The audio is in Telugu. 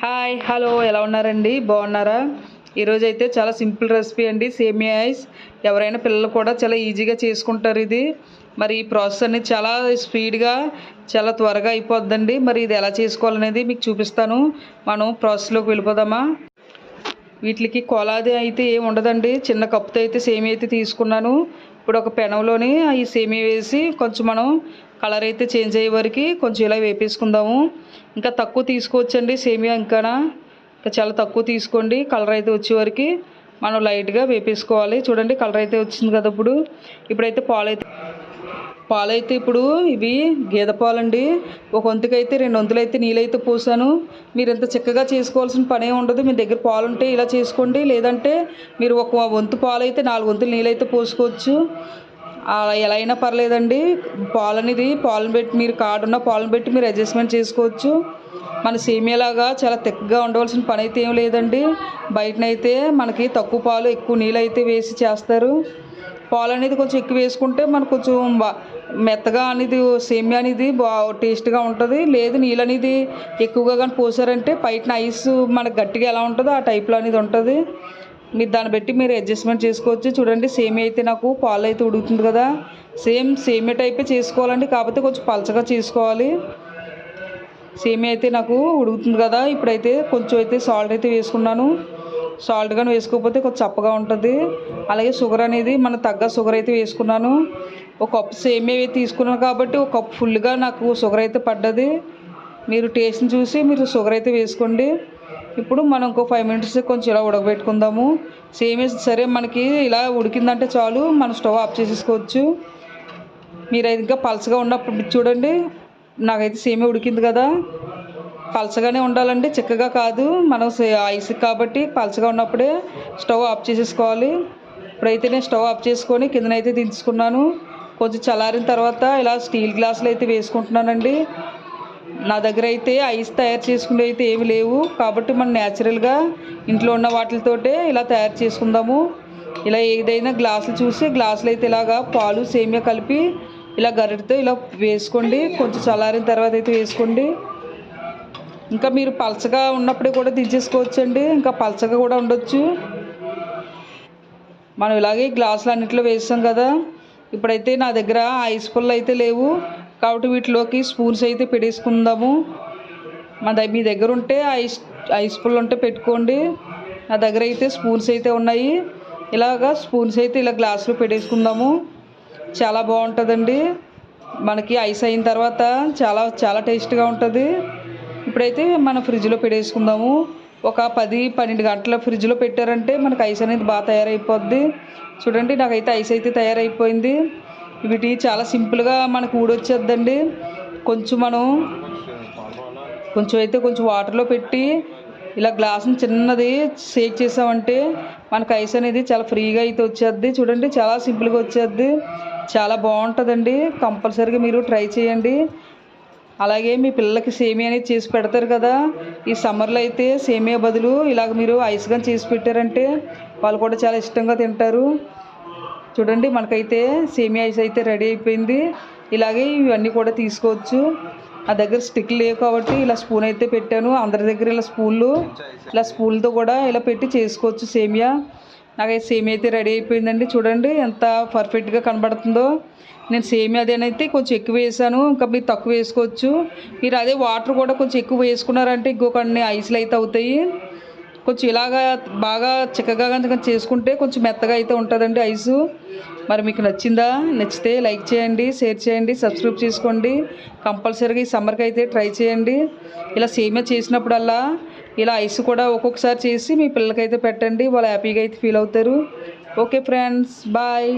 హాయ్ హలో ఎలా ఉన్నారండి? బాగున్నారా? ఈరోజు అయితే చాలా సింపుల్ రెసిపీ అండి సేమియా ఐస్. ఎవరైనా పిల్లలు కూడా చాలా ఈజీగా చేసుకుంటారు ఇది. మరి ఈ ప్రాసెస్ అనేది చాలా స్పీడ్గా చాలా త్వరగా అయిపోద్దండి. మరి ఇది ఎలా చేసుకోవాలనేది మీకు చూపిస్తాను. మనం ప్రాసెస్లోకి వెళ్ళిపోదామా? వీటికి కొలాది అయితే ఏం ఉండదండి. చిన్న కప్పుతో అయితే సేమియా అయితే తీసుకున్నాను. ఇప్పుడు ఒక పెనంలోని ఈ సేమియా వేసి కొంచెం మనం కలర్ అయితే చేంజ్ అయ్యే వరకు కొంచెం ఇలా వేపేసుకుందాము. ఇంకా తక్కువ తీసుకోవచ్చండి సేమియా ఇంకా ఇంకా చాలా తక్కువ తీసుకోండి కలర్ అయితే వచ్చే వరకు మనం లైట్గా వేపేసుకోవాలి. చూడండి కలర్ అయితే వచ్చింది కదా ఇప్పుడు. ఇప్పుడైతే పాలు అయితే ఇప్పుడు ఇవి గేదె పాలండి. ఒక వంతుకైతే రెండు వంతులు అయితే నీళ్ళైతే పోసాను. మీరు ఇంత చక్కగా చేసుకోవాల్సిన పనే ఉండదు. మీ దగ్గర పాలు ఉంటే ఇలా చేసుకోండి. లేదంటే మీరు ఒక వంతు పాలు అయితే నాలుగు వంతులు నీళ్ళైతే పోసుకోవచ్చు. అలా ఎలా అయినా పర్లేదండి. పాలు అనేది పాలను పెట్టి మీరు కాడున్న పాలను పెట్టి మీరు అడ్జస్ట్మెంట్ చేసుకోవచ్చు. మన సేమియాలాగా చాలా థిక్గా ఉండవలసిన పని అయితే ఏం లేదండి. బయటనైతే మనకి తక్కువ పాలు ఎక్కువ నీళ్ళు అయితే వేసి చేస్తారు. పాలు అనేది కొంచెం ఎక్కువ వేసుకుంటే మనకు కొంచెం బా మెత్తగా అనేది సేమియా అనేది బా టేస్ట్గా ఉంటుంది. లేదు నీళ్ళు అనేది ఎక్కువగా కానీ పోసారంటే బయటన ఐస్ మనకు గట్టిగా ఎలా ఉంటుందో ఆ టైప్లో అనేది ఉంటుంది. మీరు దాన్ని బట్టి మీరు అడ్జస్ట్మెంట్ చేసుకోవచ్చు. చూడండి సేమ్ అయితే నాకు పాలు అయితే ఉడుకుతుంది కదా. సేమ్ సేమ్ టైపే చేసుకోవాలండి. కాకపోతే కొంచెం పలచగా చేసుకోవాలి. సేమ్ అయితే నాకు ఉడుకుతుంది కదా. ఇప్పుడైతే కొంచెం అయితే సాల్ట్ అయితే వేసుకున్నాను. సాల్ట్ కానీ వేసుకోకపోతే కొంచెం చప్పగా ఉంటుంది. అలాగే షుగర్ అనేది మన తగ్గ షుగర్ అయితే వేసుకున్నాను. ఒక కప్పు సేమియా అయితే తీసుకున్నాను కాబట్టి ఒక కప్పు ఫుల్గా నాకు షుగర్ అయితే పడ్డది. మీరు టేస్ట్ని చూసి మీరు షుగర్ అయితే వేసుకోండి. ఇప్పుడు మనం ఇంకో ఫైవ్ మినిట్స్ కొంచెం ఇలా ఉడకబెట్టుకుందాము. సేమ్ సరే మనకి ఇలా ఉడికిందంటే చాలు మనం స్టవ్ ఆఫ్ చేసేసుకోవచ్చు. మీరు ఇంకా పలసగా ఉన్నప్పుడు చూడండి నాకైతే సేమే ఉడికింది కదా. పలచగానే ఉండాలండి చిక్కగా కాదు. మనం ఐస్ కాబట్టి పలసగా ఉన్నప్పుడే స్టవ్ ఆఫ్ చేసేసుకోవాలి. ఇప్పుడైతే నేను స్టవ్ ఆఫ్ చేసుకొని కిందనైతే దించుకున్నాను. కొంచెం చల్లారిన తర్వాత ఇలా స్టీల్ గ్లాసులు అయితే వేసుకుంటున్నానండి. నా దగ్గర అయితే ఐస్ తయారు చేసుకునే అయితే ఏమి లేవు. కాబట్టి మనం న్యాచురల్గా ఇంట్లో ఉన్న వాటితోటే ఇలా తయారు చేసుకుందాము. ఇలా ఏదైనా గ్లాసులు చూసి గ్లాసులు అయితే ఇలాగా పాలు సేమియా కలిపి ఇలా గరిటతో ఇలా వేసుకోండి. కొంచెం చల్లారిన తర్వాత అయితే వేసుకోండి. ఇంకా మీరు పలచగా ఉన్నప్పుడే కూడా దించేసుకోవచ్చు అండి ఇంకా పలచగా కూడా ఉండొచ్చు. మనం ఇలాగే గ్లాసులు అన్నింటిలో వేసాం కదా. ఇప్పుడైతే నా దగ్గర ఐస్ పుల్ల అయితే లేవు. కాబట్టి వీటిలోకి స్పూన్స్ అయితే పెట్టేసుకుందాము. మన దగ్గర మీ దగ్గర ఉంటే ఐస్ ఐస్ పుల్ ఉంటే పెట్టుకోండి. నా దగ్గర అయితే స్పూన్స్ అయితే ఉన్నాయి. ఇలాగా స్పూన్స్ అయితే ఇలా గ్లాసులో పెట్టేసుకుందాము. చాలా బాగుంటుందండి. మనకి ఐస్ అయిన తర్వాత చాలా చాలా టేస్ట్గా ఉంటుంది. ఇప్పుడైతే మన ఫ్రిడ్జ్లో పెట్టేసుకుందాము. ఒక పది పన్నెండు గంటల ఫ్రిడ్జ్లో పెట్టారంటే మనకు ఐస్ అనేది బాగా తయారైపోద్ది. చూడండి నాకైతే ఐస్ అయితే తయారైపోయింది. వీటి చాలా సింపుల్గా మనకు ఊడొచ్చేద్దండి. కొంచెం మనం కొంచెం అయితే కొంచెం వాటర్లో పెట్టి ఇలా గ్లాసుని చిన్నది షేక్ చేసామంటే మనకు ఐస్ అనేది చాలా ఫ్రీగా అయితే వచ్చేద్ది. చూడండి చాలా సింపుల్గా వచ్చేద్ది. చాలా బాగుంటుందండి. కంపల్సరీగా మీరు ట్రై చేయండి. అలాగే మీ పిల్లలకి సేమియా అనేది చేసి పెడతారు కదా. ఈ సమ్మర్లో అయితే సేమియా బదులు ఇలాగ మీరు ఐస్ కానీ చేసి పెట్టారంటే వాళ్ళు కూడా చాలా ఇష్టంగా తింటారు. చూడండి మనకైతే సేమియా ఐస్ అయితే రెడీ అయిపోయింది. ఇలాగే ఇవన్నీ కూడా తీసుకోవచ్చు. నా దగ్గర స్టిక్ లేవు కాబట్టి ఇలా స్పూన్ అయితే పెట్టాను. అందరి దగ్గర ఇలా స్పూన్లు ఇలా స్పూన్లతో కూడా ఇలా పెట్టి చేసుకోవచ్చు సేమియా. నాకైతే సేమియా అయితే రెడీ అయిపోయిందండి. చూడండి ఎంత పర్ఫెక్ట్గా కనబడుతుందో. నేను సేమియా అదేనైతే కొంచెం ఎక్కువ వేసాను. ఇంకా మీరు తక్కువ వేసుకోవచ్చు. మీరు అదే వాటర్ కూడా కొంచెం ఎక్కువ వేసుకున్నారంటే ఇంకో కొన్ని ఐస్లు అయితే అవుతాయి. కొంచెం ఇలాగా బాగా చిక్కగా కనుక చేసుకుంటే కొంచెం మెత్తగా అయితే ఉంటుందండి ఐసు. మరి మీకు నచ్చిందా? నచ్చితే లైక్ చేయండి షేర్ చేయండి సబ్స్క్రైబ్ చేసుకోండి. కంపల్సరీగా ఈ సమ్మర్కి అయితే ట్రై చేయండి. ఇలా సేమియా చేసినప్పుడల్లా ఇలా ఐస్ కూడా ఒక్కొక్కసారి చేసి మీ పిల్లలకైతే పెట్టండి. వాళ్ళు హ్యాపీగా అయితే ఫీల్ అవుతారు. Okay friends bye.